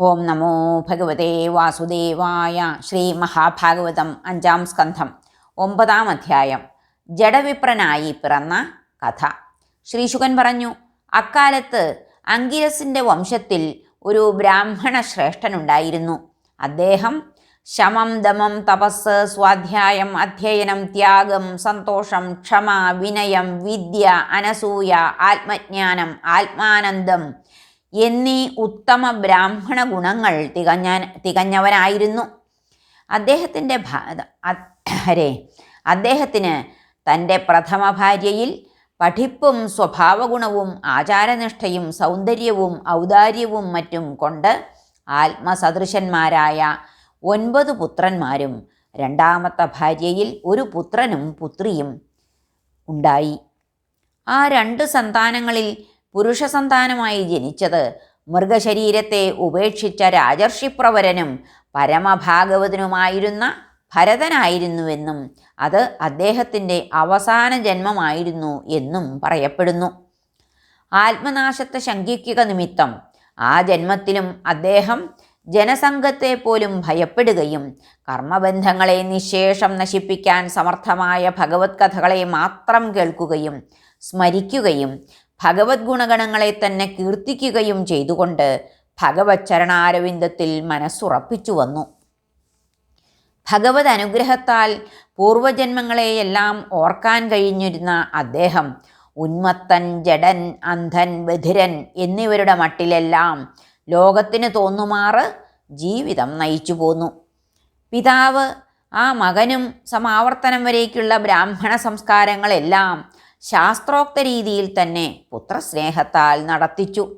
ഓം നമോ ഭഗവതേ വാസുദേവായ ശ്രീ മഹാഭാഗവതം അഞ്ചാം സ്കന്ധം ഒമ്പതാം അധ്യായം ജഡവിപ്രനായി പിറന്ന കഥ. ശ്രീശുകൻ പറഞ്ഞു അക്കാലത്ത് അങ്കിരസിന്റെ വംശത്തിൽ ഒരു ബ്രാഹ്മണ ശ്രേഷ്ഠനുണ്ടായിരുന്നു അദ്ദേഹം ശമം ദമം തപസ് സ്വാധ്യായം അധ്യയനം ത്യാഗം സന്തോഷം ക്ഷമ വിനയം വിദ്യ അനസൂയ ആത്മജ്ഞാനം ആത്മാനന്ദം എന്നീ ഉത്തമ ബ്രാഹ്മണ ഗുണങ്ങൾ തികഞ്ഞ തികഞ്ഞവനായിരുന്നു. അദ്ദേഹത്തിന്റെ ഹരേ അദ്ദേഹത്തിന് തന്റെ പ്രഥമ ഭാര്യയിൽ പഠിപ്പും സ്വഭാവഗുണവും ആചാരനിഷ്ഠയും സൗന്ദര്യവും ഔദാര്യവും മറ്റും കൊണ്ട് ആത്മസദൃശന്മാരായ ഒൻപത് പുത്രന്മാരും രണ്ടാമത്തെ ഭാര്യയിൽ ഒരു പുത്രനും പുത്രിയും ഉണ്ടായി. ആ രണ്ട് സന്താനങ്ങളിൽ പുരുഷ സന്താനമായി ജനിച്ചത്. മൃഗശരീരത്തെ ഉപേക്ഷിച്ച രാജർഷിപ്രവരനും പരമഭാഗവതനുമായിരുന്ന ഭരതനായിരുന്നുവെന്നും അത് അദ്ദേഹത്തിന്റെ അവസാന ജന്മമായിരുന്നു എന്നും പറയപ്പെടുന്നു. ആത്മനാശത്തെ ശങ്കിക്കുക നിമിത്തം ആ ജന്മത്തിലും അദ്ദേഹം ജനസംഘത്തെ പോലും ഭയപ്പെടുകയും കർമ്മബന്ധങ്ങളെ നിശേഷം നശിപ്പിക്കാൻ സമർത്ഥമായ ഭഗവത് കഥകളെ മാത്രം കേൾക്കുകയും സ്മരിക്കുകയും ഭഗവത് ഗുണഗണങ്ങളെ തന്നെ കീർത്തിക്കുകയും ചെയ്തുകൊണ്ട് ഭഗവത് ചരണാരവിന്ദത്തിൽ മനസ്സുറപ്പിച്ചു വന്നു. ഭഗവത് അനുഗ്രഹത്താൽ പൂർവജന്മങ്ങളെയെല്ലാം ഓർക്കാൻ കഴിഞ്ഞിരുന്ന അദ്ദേഹം ഉന്മത്തൻ ജഡൻ അന്ധൻ ബധിരൻ എന്നിവരുടെ മട്ടിലെല്ലാം ലോകത്തിന് തോന്നുമാറ് ജീവിതം നയിച്ചു പോന്നു. പിതാവ് ആ മകനും സമാവർത്തനം വരേക്കുള്ള ബ്രാഹ്മണ സംസ്കാരങ്ങളെല്ലാം ശാസ്ത്രോക്ത രീതിയിൽ തന്നെ പുത്രസ്നേഹത്താൽ നടത്തിച്ചു.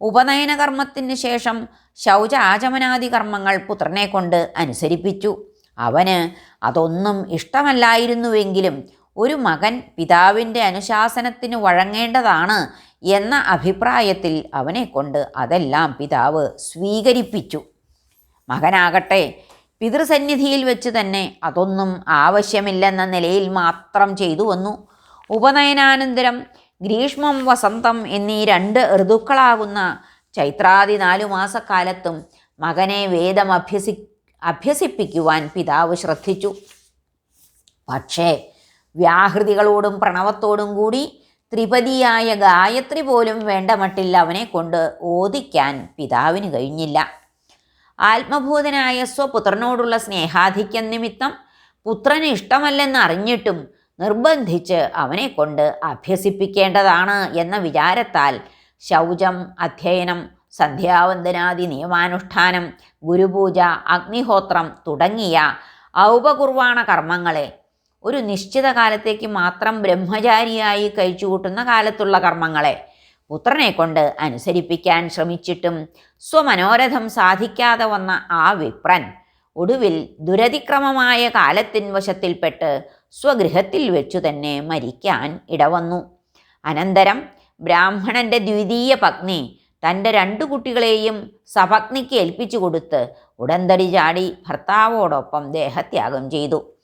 ഉപനയന കർമ്മത്തിന് ശേഷം ശൗച ആചമനാദി കർമ്മങ്ങൾ പുത്രനെ കൊണ്ട് അനുസരിപ്പിച്ചു. അവന് അതൊന്നും ഇഷ്ടമല്ലായിരുന്നുവെങ്കിലും ഒരു മകൻ പിതാവിന്റെ അനുശാസനത്തിന് വഴങ്ങേണ്ടതാണ് എന്ന അഭിപ്രായത്തിൽ അവനെ കൊണ്ട് അതെല്ലാം പിതാവ് സ്വീകരിപ്പിച്ചു. മകനാകട്ടെ പിതൃസന്നിധിയിൽ വെച്ച് തന്നെ അതൊന്നും ആവശ്യമില്ലെന്ന നിലയിൽ മാത്രം ചെയ്തു വന്നു. ഉപനയനാനന്തരം ഗ്രീഷ്മം വസന്തം എന്നീ രണ്ട് ഋതുക്കളാകുന്ന ചൈത്രാദി നാലു മാസക്കാലത്തും മകനെ വേദം അഭ്യസി അഭ്യസിപ്പിക്കുവാൻ പിതാവ് ശ്രദ്ധിച്ചു. പക്ഷേ വ്യാഹൃതികളോടും പ്രണവത്തോടും കൂടി ത്രിപതിയായ ഗായത്രി പോലും വേണ്ട മട്ടിൽ അവനെ കൊണ്ട് ഓദിക്കാൻ പിതാവിന് കഴിഞ്ഞില്ല. ആത്മഭൂതനായ സ്വപുത്രനോടുള്ള സ്നേഹാധിക്യം നിമിത്തം പുത്രന് ഇഷ്ടമല്ലെന്ന് അറിഞ്ഞിട്ടും നിർബന്ധിച്ച് അവനെ കൊണ്ട് അഭ്യസിപ്പിക്കേണ്ടതാണ് എന്ന വിചാരത്താൽ ശൗചം അധ്യയനം സന്ധ്യാവന്ദനാദി നിയമാനുഷ്ഠാനം ഗുരുപൂജ അഗ്നിഹോത്രം തുടങ്ങിയ ഔപകുർവാണ കർമ്മങ്ങളെ ഒരു നിശ്ചിത കാലത്തേക്ക് മാത്രം ബ്രഹ്മചാരിയായി കഴിച്ചുകൂട്ടുന്ന കാലത്തുള്ള കർമ്മങ്ങളെ പുത്രനെ കൊണ്ട് അനുസരിപ്പിക്കാൻ ശ്രമിച്ചിട്ടും സ്വമനോരഥം സാധിക്കാതെ വന്ന ആ വിപ്രൻ ഒടുവിൽ ദുരതിക്രമമായ കാലത്തിൻ വശത്തിൽപ്പെട്ട് സ്വഗൃഹത്തിൽ വെച്ചു തന്നെ മരിക്കാൻ ഇടവന്നു. അനന്തരം ബ്രാഹ്മണന്റെ ദ്വിതീയ പത്നി തന്റെ രണ്ടു കുട്ടികളെയും സപത്നിക്ക് ഏൽപ്പിച്ചു കൊടുത്ത് ഉടന്തടി ചാടി ഭർത്താവോടൊപ്പം ദേഹത്യാഗം ചെയ്തു.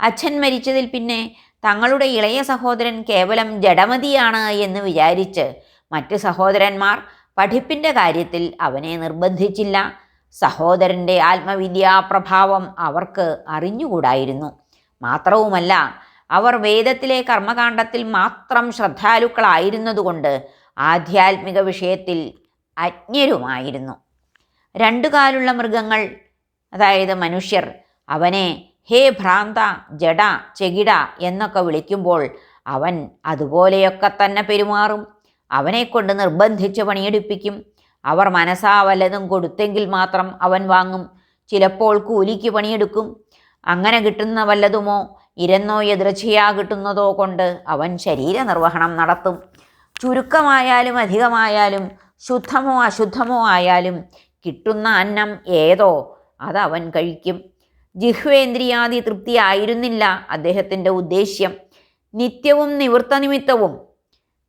അച്ഛൻ മരിച്ചതിൽ പിന്നെ തങ്ങളുടെ ഇളയ സഹോദരൻ കേവലം ജഡമതിയാണ് എന്ന് വിചാരിച്ച് മറ്റ് സഹോദരന്മാർ പഠിപ്പിന്റെ കാര്യത്തിൽ അവനെ നിർബന്ധിച്ചില്ല. സഹോദരന്റെ ആത്മവിദ്യാപ്രഭാവം അവർക്ക് അറിഞ്ഞുകൂടായിരുന്നു. മാത്രവുമല്ല അവർ വേദത്തിലെ കർമ്മകാണ്ഡത്തിൽ മാത്രം ശ്രദ്ധാലുക്കളായിരുന്നതുകൊണ്ട് ആധ്യാത്മിക വിഷയത്തിൽ അജ്ഞരുമായിരുന്നു. രണ്ടു കാലുള്ള മൃഗങ്ങൾ അതായത് മനുഷ്യർ അവനെ ഹേ ഭ്രാന്ത ജഡ ചെകിട എന്നൊക്കെ വിളിക്കുമ്പോൾ അവൻ അതുപോലെയൊക്കെ തന്നെ പെരുമാറും. അവനെക്കൊണ്ട് നിർബന്ധിച്ച് പണിയെടുപ്പിക്കും. അവർ മനസ്സാ വല്ലതും കൊടുത്തെങ്കിൽ മാത്രം അവൻ വാങ്ങും. ചിലപ്പോൾ കൂലിക്ക് പണിയെടുക്കും. അങ്ങനെ കിട്ടുന്ന വല്ലതുമോ? ഇരന്നോ എതിർച്ചയാ കിട്ടുന്നതോ കൊണ്ട് അവൻ ശരീരനിർവഹണം നടത്തും. ചുരുക്കമായാലും അധികമായാലും ശുദ്ധമോ അശുദ്ധമോ ആയാലും കിട്ടുന്ന അന്നം ഏതോ അതവൻ കഴിക്കും. ജിഹ്വേന്ദ്രിയാദി തൃപ്തിയായിരുന്നില്ല അദ്ദേഹത്തിന്റെ ഉദ്ദേശ്യം. നിത്യവും നിവൃത്തനിമിത്തവും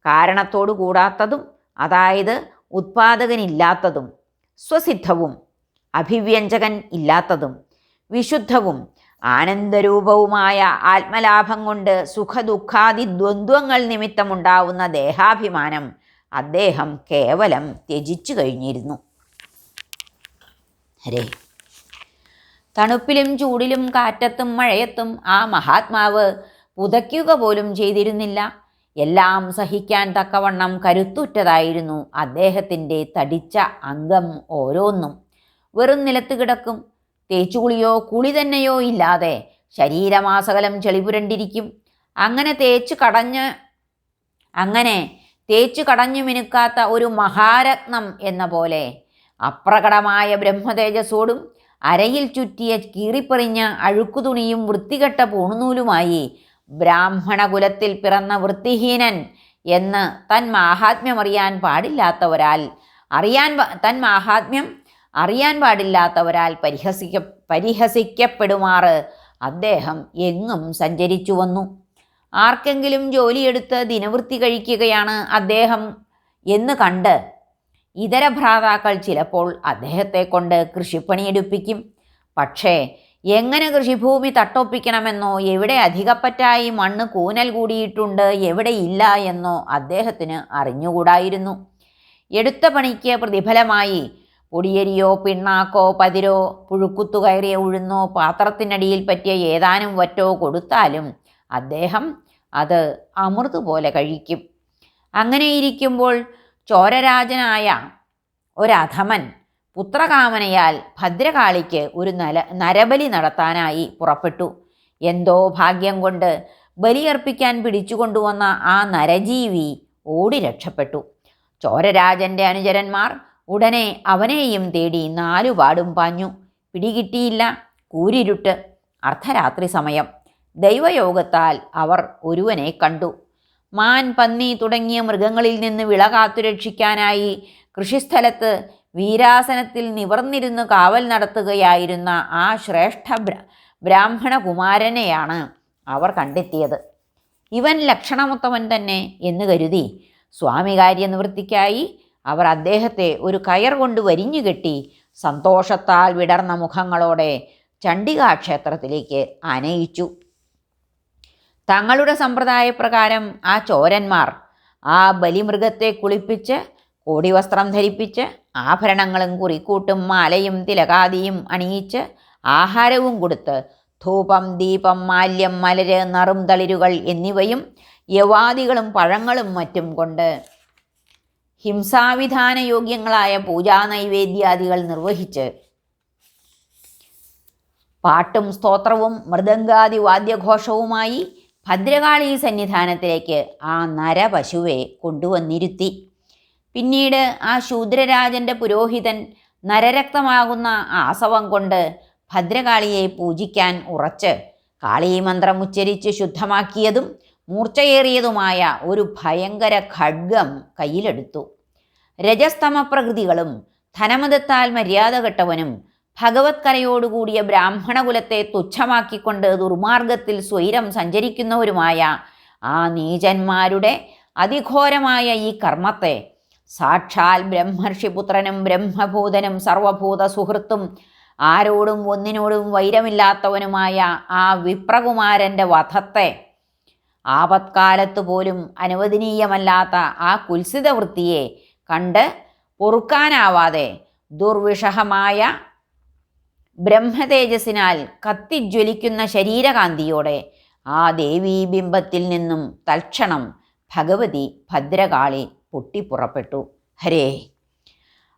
കാരണത്തോടു കൂടാത്തതും അതായത് ഉത്പാദകനില്ലാത്തതും. സ്വസിദ്ധവും. അഭിവ്യഞ്ജകൻ ഇല്ലാത്തതും. വിശുദ്ധവും. ആനന്ദരൂപവുമായ ആത്മലാഭം കൊണ്ട് സുഖദുഃഖാദി ദ്വന്ദ്വങ്ങൾ നിമിത്തമുണ്ടാവുന്ന ദേഹാഭിമാനം അദ്ദേഹം കേവലം ത്യജിച്ചു കഴിഞ്ഞിരുന്നു. ഹരേ. തണുപ്പിലും ചൂടിലും കാറ്റത്തും മഴയത്തും ആ മഹാത്മാവ് പുതയ്ക്കുക പോലും ചെയ്തിരുന്നില്ല. എല്ലാം സഹിക്കാൻ തക്കവണ്ണം കരുത്തുറ്റതായിരുന്നു അദ്ദേഹത്തിന്റെ തടിച്ച അംഗം ഓരോന്നും. വെറും നിലത്ത് കിടക്കും. തേച്ചുകുളിയോ കുളി തന്നെയോ ഇല്ലാതെ ശരീരമാസകലം ചെളിപുരണ്ടിരിക്കും. അങ്ങനെ തേച്ച് കടഞ്ഞ് അങ്ങനെ തേച്ചു കടഞ്ഞു മിനുക്കാത്ത ഒരു മഹാരത്നം എന്ന പോലെ അപ്രകടമായ ബ്രഹ്മതേജസ്സോടും അരയിൽ ചുറ്റിയ കീറിപ്പറിഞ്ഞ അഴുക്കുതുണിയും വൃത്തികെട്ട പൂണുനൂലുമായി ബ്രാഹ്മണകുലത്തിൽ പിറന്ന വൃത്തിഹീനൻ എന്ന് തൻ മാഹാത്മ്യമറിയാൻ പാടില്ലാത്തവരാൽ അറിയാൻ തൻ മാഹാത്മ്യം അറിയാൻ പാടില്ലാത്തവരാൽ പരിഹസിക്ക പരിഹസിക്കപ്പെടുമാറ്. അദ്ദേഹം എങ്ങും സഞ്ചരിച്ചു വന്നു. ആർക്കെങ്കിലും ജോലിയെടുത്ത് ദിനവൃത്തി കഴിക്കുകയാണ് അദ്ദേഹം എന്ന് കണ്ട് ഇതര ഭ്രാതാക്കൾ ചിലപ്പോൾ അദ്ദേഹത്തെ കൊണ്ട് കൃഷിപ്പണിയെടുപ്പിക്കും. പക്ഷേ എങ്ങനെ കൃഷിഭൂമി തട്ടൊപ്പിക്കണമെന്നോ എവിടെ അധികപ്പറ്റായി മണ്ണ് കൂനൽ കൂടിയിട്ടുണ്ട് എവിടെ ഇല്ല എന്നോ അദ്ദേഹത്തിന് അറിഞ്ഞുകൂടായിരുന്നു. എടുത്ത പണിക്ക് പ്രതിഫലമായി പൊടിയരിയോ പിണ്ണാക്കോ പതിരോ പുഴുക്കുത്തു കയറിയ ഉഴുന്നോ പാത്രത്തിനടിയിൽ പറ്റിയ ഏതാനും വറ്റോ കൊടുത്താലും അദ്ദേഹം അത് അമൃത് പോലെ കഴിക്കും. അങ്ങനെ ഇരിക്കുമ്പോൾ ചോരരാജനായ ഒരധമൻ പുത്രകാമനയാൽ ഭദ്രകാളിക്ക് ഒരു നല നരബലി നടത്താനായി പുറപ്പെട്ടു. എന്തോ ഭാഗ്യം കൊണ്ട് ബലിയർപ്പിക്കാൻ പിടിച്ചുകൊണ്ടുവന്ന ആ നരജീവി ഓടി രക്ഷപ്പെട്ടു. ചോരരാജന്റെ അനുചരന്മാർ ഉടനെ അവനെയും തേടി നാലുപാടും പാഞ്ഞു. പിടികിട്ടിയില്ല കൂരിരുട്ട്. അർദ്ധരാത്രി സമയം. ദൈവയോഗത്താൽ അവർ ഒരുവനെ കണ്ടു. മാൻ പന്നി തുടങ്ങിയ മൃഗങ്ങളിൽ നിന്ന് വിള കാത്തുരക്ഷിക്കാനായി കൃഷിസ്ഥലത്ത് വീരാസനത്തിൽ നിവർന്നിരുന്ന് കാവൽ നടത്തുകയായിരുന്ന ആ ശ്രേഷ്ഠ ബ്രാഹ്മണകുമാരനെയാണ് ബ്രാഹ്മണ കുമാരനെയാണ് അവർ കണ്ടെത്തിയത്. ഇവൻ ലക്ഷണമുത്തവൻ തന്നെ എന്ന് കരുതി സ്വാമികാര്യ കാര്യനിവൃത്തിക്കായി അവർ അദ്ദേഹത്തെ ഒരു കയർ കൊണ്ട് വരിഞ്ഞുകെട്ടി സന്തോഷത്താൽ വിടർന്ന മുഖങ്ങളോടെ ചണ്ഡികാ ക്ഷേത്രത്തിലേക്ക് ആനയിച്ചു. തങ്ങളുടെ സമ്പ്രദായപ്രകാരം ആ ചോരന്മാർ ആ ബലിമൃഗത്തെ കുളിപ്പിച്ച് കോടിവസ്ത്രം ധരിപ്പിച്ച് ആഭരണങ്ങളും കുറിക്കൂട്ടും മാലയും തിലകാദിയും അണിയിച്ച് ആഹാരവും കൊടുത്ത് ധൂപം ദീപം മാല്യം മലര് നറും തളിരുകൾ എന്നിവയും യവാദികളും പഴങ്ങളും മറ്റും കൊണ്ട് ഹിംസാവിധാന യോഗ്യങ്ങളായ പൂജാ നൈവേദ്യാദികൾ നിർവഹിച്ച് പാട്ടും സ്തോത്രവും മൃദംഗാദി വാദ്യഘോഷവുമായി ഭദ്രകാളി സന്നിധാനത്തിലേക്ക് ആ നരപശുവെ കൊണ്ടുവന്നിരുത്തി. പിന്നീട് ആ ശൂദ്രരാജന്റെ പുരോഹിതൻ നരരക്തമാകുന്ന ആസവം കൊണ്ട് ഭദ്രകാളിയെ പൂജിക്കാൻ ഉറച്ച് കാളീമന്ത്രം ഉച്ചരിച്ച് ശുദ്ധമാക്കിയതും മൂർച്ചയേറിയതുമായ ഒരു ഭയങ്കര ഖഡ്ഗം കയ്യിലെടുത്തു. രജസ്തമ പ്രകൃതികളും ധനമതത്താൽ മര്യാദ കെട്ടവനും ഭഗവത്കരയോടുകൂടിയ ബ്രാഹ്മണകുലത്തെ തുച്ഛമാക്കിക്കൊണ്ട് ദുർമാർഗത്തിൽ സ്വൈരം സഞ്ചരിക്കുന്നവരുമായ ആ നീചന്മാരുടെ അതിഘോരമായ ഈ കർമ്മത്തെ സാക്ഷാൽ ബ്രഹ്മർഷിപുത്രനും ബ്രഹ്മഭൂതനും സർവഭൂത സുഹൃത്തും ആരോടും ഒന്നിനോടും വൈരമില്ലാത്തവനുമായ ആ വിപ്രകുമാരന്റെ വധത്തെ ആപത്കാലത്ത് പോലും അനുവദനീയമല്ലാത്ത ആ കുൽസിത വൃത്തിയെ കണ്ട് പൊറുക്കാനാവാതെ ദുർവിഷഹമായ ബ്രഹ്മതേജസ്സിനാൽ കത്തിജ്വലിക്കുന്ന ശരീരകാന്തിയോടെ ആ ദേവീബിംബത്തിൽ നിന്നും തൽക്ഷണം ഭഗവതി ഭദ്രകാളി പൊട്ടിപ്പുറപ്പെട്ടു. ഹരേ.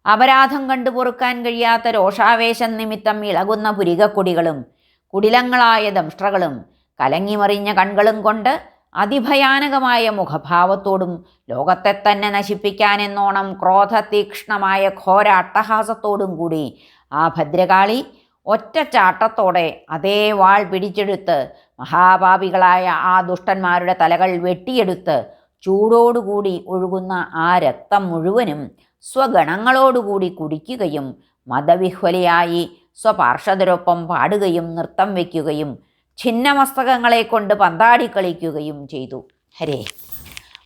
അപരാധം കണ്ടു പൊറുക്കാൻ കഴിയാത്ത രോഷാവേശം നിമിത്തം ഇളകുന്ന പുരികക്കൊടികളും കുടിലങ്ങളായ ദംഷ്ട്രകളും കലങ്ങിമറിഞ്ഞ കൺകളും കൊണ്ട് അതിഭയാനകമായ മുഖഭാവത്തോടും ലോകത്തെ തന്നെ നശിപ്പിക്കാനെന്നോണം ക്രോധതീക്ഷ്ണമായ ഘോര അട്ടഹാസത്തോടും കൂടി ആ ഭദ്രകാളി ഒറ്റച്ചാട്ടത്തോടെ അതേ വാൾ പിടിച്ചെടുത്ത് മഹാപാപികളായ ആ ദുഷ്ടന്മാരുടെ തലകൾ വെട്ടിയെടുത്ത് ചൂടോടുകൂടി ഒഴുകുന്ന ആ രക്തം മുഴുവനും സ്വഗണങ്ങളോടുകൂടി കുടിക്കുകയും മതവിഹ്വലയായി സ്വപാർഷദരൊപ്പം പാടുകയും നൃത്തം വയ്ക്കുകയും ഛിന്നമസ്തകങ്ങളെ കൊണ്ട് പന്താടി കളിക്കുകയും ചെയ്തു. ഹരേ.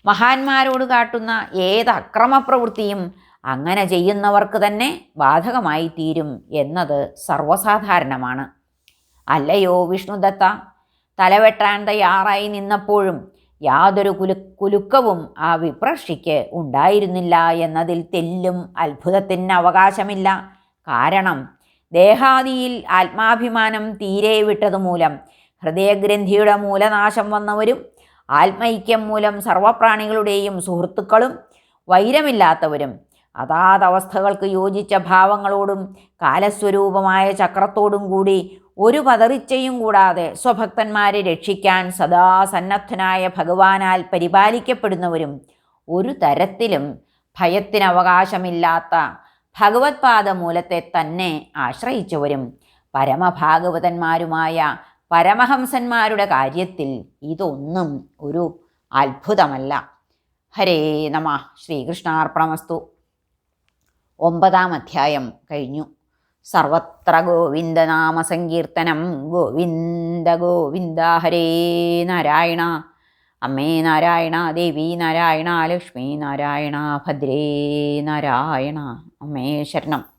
മഹാന്മാരോട് കാട്ടുന്ന ഏത് അക്രമപ്രവൃത്തിയും അങ്ങനെ ചെയ്യുന്നവർക്ക് തന്നെ ബാധകമായി തീരും എന്നത് സർവസാധാരണമാണ്. അല്ലയോ വിഷ്ണുദത്ത? തലവെട്ടാൻ തയ്യാറായി നിന്നപ്പോഴും യാതൊരു കുലു കുലുക്കവും ആ വിപ്രഷിക്ക് ഉണ്ടായിരുന്നില്ല എന്നതിൽ തെല്ലും അത്ഭുതത്തിന് അവകാശമില്ല. കാരണം ദേഹാദിയിൽ ആത്മാഭിമാനം തീരെ വിട്ടതുമൂലം ഹൃദയഗ്രന്ഥിയുടെ മൂലനാശം വന്നവരും ആത്മൈക്യം മൂലം സർവപ്രാണികളുടെയും സുഹൃത്തുക്കളും വൈരമില്ലാത്തവരും. അതാതവസ്ഥകൾക്ക് യോജിച്ച ഭാവങ്ങളോടും കാലസ്വരൂപമായ ചക്രത്തോടും കൂടി ഒരു പതറിച്ചയും കൂടാതെ സ്വഭക്തന്മാരെ രക്ഷിക്കാൻ സദാ സന്നദ്ധനായ ഭഗവാനാൽ പരിപാലിക്കപ്പെടുന്നവരും ഒരു തരത്തിലും ഭയത്തിനവകാശമില്ലാത്ത ഭഗവത്പാദ മൂലത്തെ തന്നെ ആശ്രയിച്ചവരും. പരമഭാഗവതന്മാരുമായ പരമഹംസന്മാരുടെ കാര്യത്തിൽ ഇതൊന്നും ഒരു അത്ഭുതമല്ല. ഹരേ നമ. ശ്രീകൃഷ്ണാർപ്പണമസ്തു. ഒമ്പതാം അധ്യായം കഴിഞ്ഞു. സർവത്ര ഗോവിന്ദനാമ സങ്കീർത്തനം ഗോവിന്ദ ഗോവിന്ദ ഹരേ നാരായണ. അമ്മേ നാരായണ ദേവി നാരായണ ലക്ഷ്മി നാരായണ ഭദ്രേ നാരായണ. അമ്മേ ശരണം.